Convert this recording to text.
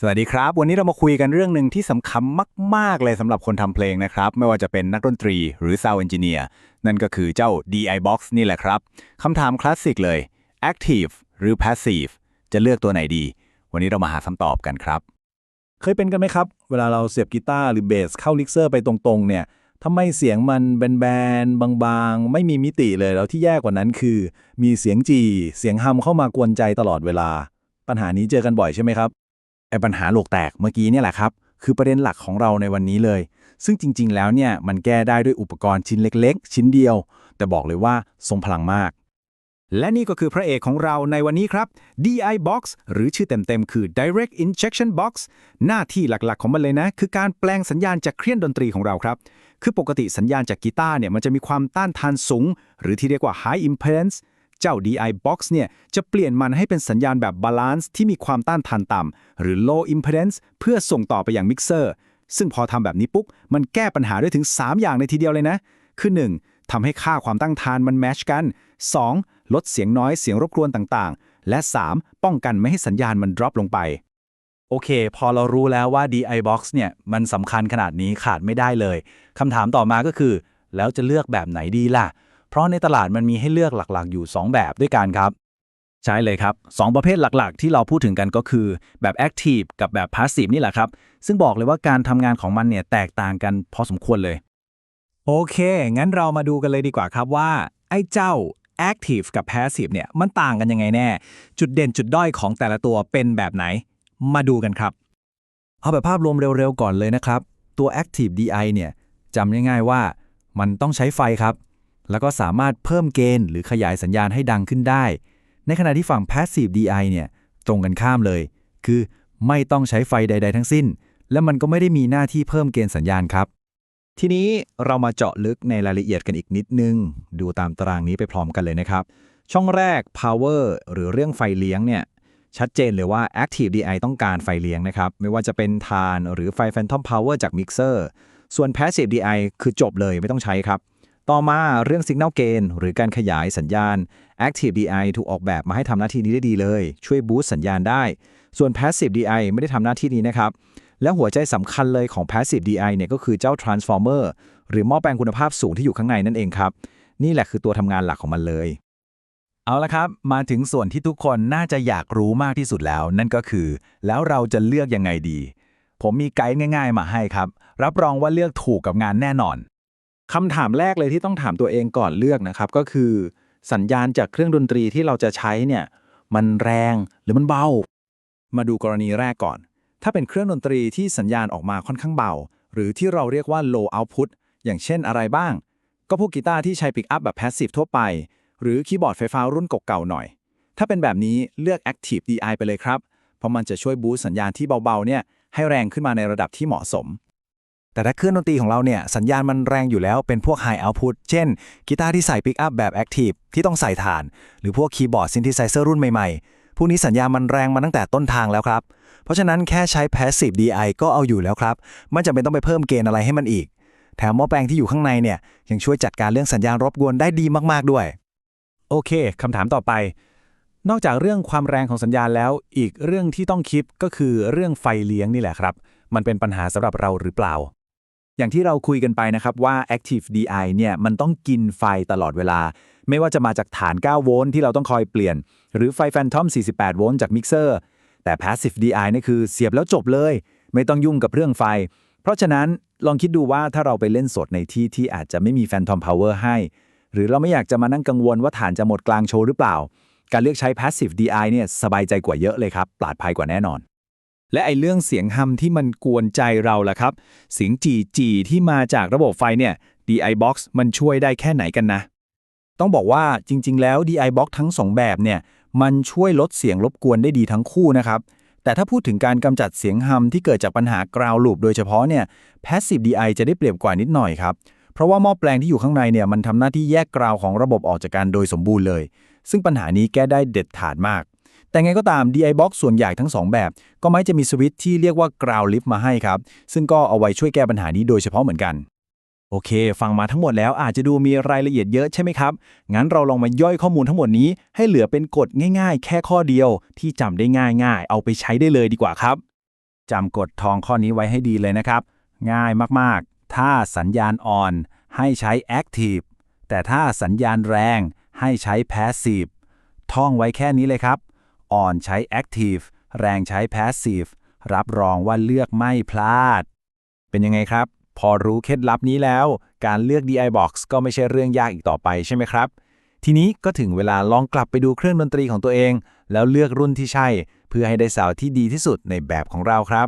สวัสดีครับ วันนี้เรามาคุยกันเรื่องหนึ่งที่สำคัญมาก ๆ เลยสำหรับคนทำเพลงนะครับ ไม่ว่าจะเป็นนักดนตรีหรือ Sound Engineer นั่นก็คือเจ้า DI Box นี่แหละครับคำถามคลาสสิกเลย Active หรือ Passive จะเลือกตัวไหนดี วันนี้เรามาหาคำตอบกันครับ เคยเป็นกันไหมครับ เวลาเราเสียบกีตาร์หรือเบสเข้าลิกเซอร์ไปตรงๆ เนี่ยทำไมเสียงมันแบนๆบางๆ ไม่มีมิติเลยแล้วที่แย่กว่านั้นคือ มีเสียงจีเสียงฮัมเข้ามากวนใจตลอดเวลา ปัญหานี้เจอกันบ่อยใช่ไหมครับ ไอ้ปัญหาโหลกแตกเมื่อกี้เนี่ยแหละครับ คือประเด็นหลักของเราในวันนี้เลย ซึ่งจริง ๆ แล้วเนี่ยมันแก้ได้ด้วยอุปกรณ์ชิ้นเล็ก ๆ ชิ้นเดียว แต่บอกเลยว่าทรงพลังมาก และนี่ก็คือพระเอกของเราในวันนี้ครับ DI Box หรือชื่อเต็ม ๆ คือ Direct Injection Box หน้าที่หลักๆ ของมันเลยนะ คือการแปลงสัญญาณจากเครื่องดนตรีของเราครับ คือปกติสัญญาณจากกีตาร์เนี่ยมันจะมีความต้านทานสูง หรือที่เรียกว่า High Impedance เจ้า DI Box เนี่ยจะเปลี่ยนมันให้เป็นสัญญาณแบบ Balance ที่มีความต้านทานต่ำหรือ Low Impedance เพื่อส่งต่อไปอยังมิกเซอร์ซึ่งพอทำแบบนี้ปุ๊บมันแก้ปัญหาได้ถึง 3 อย่างในทีเดียวเลยนะ คือ 1. ทำให้ค่าความต้านทานมันแมชกัน 2. ลดเสียงน้อยเสียงรบกวนต่างๆ และ 3. ป้องกันไม่ให้สัญญาณมัน drop ลงไป โอเค พอเรารู้แล้วว่า DI Box เนี่ยมันสำคัญขนาดนี้ขาดไม่ได้เลยคำถามต่อมาก็คือ แล้วจะเลือกแบบไหนดีล่ะ ราะในตลาดมันมีให้เลือกหลักๆ อยู่ 2 แบบด้วยกันครับ ใช่เลยครับ 2 ประเภทหลักๆ ที่เราพูดถึงกันก็คือ แบบ Active กับแบบ Passive นี่แหละครับ ซึ่งบอกเลยว่าการทำงานของมันเนี่ยแตกต่างกันพอสมควรเลย โอเค งั้นเรามาดูกันเลยดีกว่าครับว่า ไอ้เจ้า Active กับ Passive เนี่ยมันต่างกันยังไงแน่ จุดเด่นจุดด้อยของแต่ละตัวเป็นแบบไหน มาดูกันครับ เอาแบบภาพรวมเร็วๆก่อนเลยนะครับ ตัว Active DI เนี่ยจำง่ายๆว่ามันต้องใช้ไฟครับ แล้วก็สามารถเพิ่มเกณฑ์หรือขยายสัญญาณให้ดังขึ้นได้ ในขณะที่ฝั่ง Passive DI เนี่ยตรงกันข้ามเลย คือไม่ต้องใช้ไฟใด ๆ ทั้งสิ้น และมันก็ไม่ได้มีหน้าที่เพิ่มเกณฑ์สัญญาณครับ ทีนี้เรามาเจาะลึกในรายละเอียดกันอีกนิดนึง ดูตามตารางนี้ไปพร้อมกันเลยนะครับ ช่องแรก power หรือเรื่องไฟเลี้ยงเนี่ยชัดเจนเลยว่า active DI ต้องการไฟเลี้ยงนะครับ ไม่ว่าจะเป็นทานหรือไฟ phantom power จาก mixer ส่วน passive DI คือจบเลยไม่ต้องใช้ครับ ต่อมาเรื่อง signal gain หรือการขยายสัญญาณ active DI ถูกออกแบบมาให้ทำหน้าที่นี้ได้ดีเลย ช่วยบูสต์สัญญาณได้ ส่วน passive DI ไม่ได้ทำหน้าที่นี้นะครับ และหัวใจสำคัญเลยของ Passive DI เนี่ยก็คือเจ้า Transformer หรือหม้อแปลงคุณภาพสูงที่อยู่ข้างในนั่นเองครับ นี่แหละคือตัวทำงานหลักของมันเลย เอาละครับ มาถึงส่วนที่ทุกคนน่าจะอยากรู้มากที่สุดแล้ว นั่นก็คือ แล้วเราจะเลือกยังไงดี ผมมีไกด์ง่าย ๆ มาให้ครับ รับรองว่าเลือกถูกกับงานแน่นอน คำถามแรกเลยที่ต้องถามตัวเองก่อนเลือกนะครับ ก็คือ สัญญาณจากเครื่องดนตรีที่เราจะใช้เนี่ยมันแรงหรือมันเบา มาดูกรณีแรกก่อน ถ้าเป็นเครื่องดนตรีที่สัญญาณออกมาค่อนข้างเบา หรือที่เราเรียกว่า low output อย่างเช่นอะไรบ้าง ก็พวกกีตาร์ที่ใช้ปิกอัพแบบ passive ทั่วไป หรือคีย์บอร์ดไฟฟ้ารุ่นเก่าๆหน่อย ถ้าเป็นแบบนี้เลือก active DI ไปเลยครับ เพราะมันจะช่วยบูสต์สัญญาณที่เบาๆเนี่ยให้แรงขึ้นมาในระดับที่เหมาะสม แต่ถ้าเครื่องดนตรีของเราเนี่ยสัญญาณมันแรงอยู่แล้วเป็นพวก High Output เช่นกีตาร์ที่ใส่ปิกอัพแบบ Active ที่ต้องใส่ฐาน หรือพวกคีย์บอร์ดซินธิไซเซอร์รุ่นใหม่ๆ พวกนี้สัญญาณมันแรงมาตั้งแต่ต้นทางแล้วครับ เพราะฉะนั้นแค่ใช้ Passive DI ก็เอาอยู่แล้วครับไม่จำเป็นต้องไปเพิ่มเกณฑ์อะไรให้มันอีก แถมหม้อแปลงที่อยู่ข้างในเนี่ยยังช่วยจัดการเรื่องสัญญาณรบกวนได้ดีมากๆด้วย โอเคคำถามต่อไป นอกจากเรื่องความแรงของสัญญาณแล้ว อีกเรื่องที่ต้องคิดก็คือเรื่องไฟเลี้ยงนี่แหละครับ มันเป็นปัญหาสำหรับเราหรือเปล่า อย่างที่เราคุยกันไปนะครับว่า Active DI เนี่ยมันต้องกินไฟตลอดเวลา ไม่ว่าจะมาจากฐาน 9 โวลต์ที่เราต้องคอยเปลี่ยน หรือไฟ Phantom 48 โวลต์จากมิกเซอร์ แต่ Passive DI นี่คือเสียบแล้วจบเลย ไม่ต้องยุ่งกับเรื่องไฟ เพราะฉะนั้นลองคิดดูว่าถ้าเราไปเล่นสดในที่ที่อาจจะไม่มี Phantom Power ให้ หรือเราไม่อยากจะมานั่งกังวลว่าฐานจะหมดกลางโชว์หรือเปล่า การเลือกใช้ Passive DI เนี่ยสบายใจกว่าเยอะเลยครับปลอดภัยกว่าแน่นอน และไอเรื่องเสียงฮัมที่มันกวนใจเราล่ะครับ เสียงจีจีที่มาจากระบบไฟเนี่ย DI Box มันช่วยได้แค่ไหนกันนะ ต้องบอกว่าจริง ๆ แล้ว DI Box ทั้ง 2 แบบเนี่ย มันช่วยลดเสียงรบกวนได้ดีทั้งคู่นะครับ แต่ถ้าพูดถึงการกำจัดเสียงฮัมที่เกิดจากปัญหากราวลูปโดยเฉพาะเนี่ย Passive DI จะได้เปรียบกว่านิดหน่อยครับ เพราะว่าหม้อแปลงที่อยู่ข้างในเนี่ยมันทำหน้าที่แยกกราวของระบบออกจากกันโดยสมบูรณ์เลย ซึ่งปัญหานี้แก้ได้เด็ดขาดมาก แต่ไงก็ตาม DI Box ส่วนใหญ่ทั้ง 2 แบบ ก็ไม่จะมีสวิตช์ที่เรียกว่ากราวลิฟต์มาให้ครับ ซึ่งก็เอาไว้ช่วยแก้ปัญหานี้โดยเฉพาะเหมือนกัน โอเค ฟังมาทั้งหมดแล้วอาจจะดูมีรายละเอียดเยอะใช่ไหมครับ งั้นเราลองมาย่อยข้อมูลทั้งหมดนี้ ให้เหลือเป็นกฎง่าย ๆ แค่ข้อเดียวที่จำได้ง่าย ๆ เอาไปใช้ได้เลยดีกว่าครับจำกฎทองข้อนี้ไว้ให้ดีเลยนะครับ ง่ายมากๆ ถ้าสัญญาณอ่อนให้ใช้ active แต่ถ้าสัญญาณแรงให้ใช้ passive ท่องไว้แค่นี้เลยครับ อ่อนใช้ active แรงใช้ passive รับรองว่าเลือกไม่พลาด เป็นยังไงครับ พอรู้เคล็ดลับนี้แล้ว การเลือก DI Box ก็ไม่ใช่เรื่องยากอีกต่อไปใช่ไหมครับ ทีนี้ก็ถึงเวลาลองกลับไปดูเครื่องดนตรีของตัวเอง แล้วเลือกรุ่นที่ใช่ เพื่อให้ได้สาวที่ดีที่สุดในแบบของเราครับ